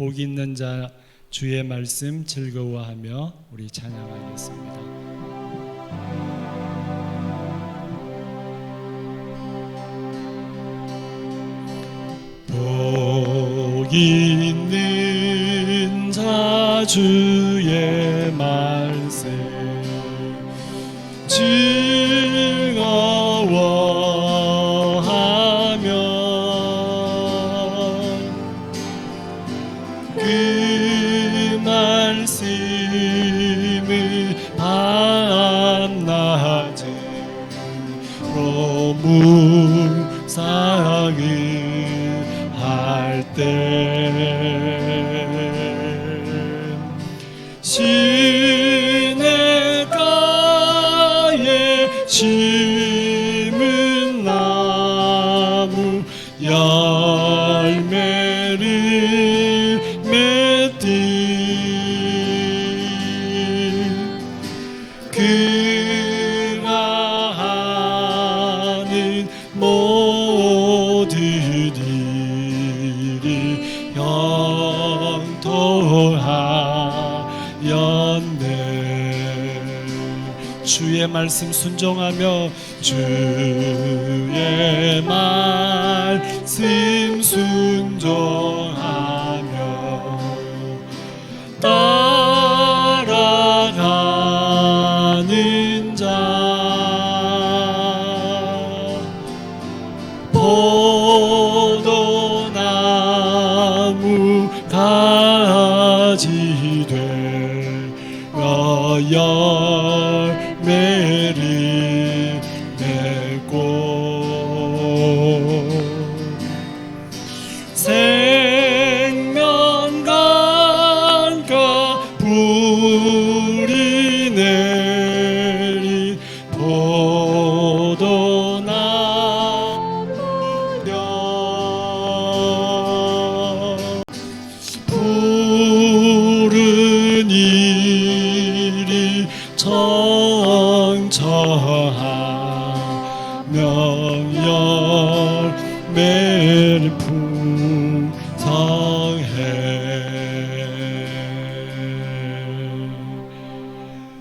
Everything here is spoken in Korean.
복 있는 자 주의 말씀 즐거워하며 우리 찬양하겠습니다. 복 있는 자 주의 말씀 즐 그 말씀을 밤낮으로 묵상을 할 때 그라하는 모두들이 영통하였네. 주의 말씀 순종하며 주의 말씀 순종하며 가지 되어 열매를 맺고. 생명강가 불이 내린 포도나무 청처하며 열매를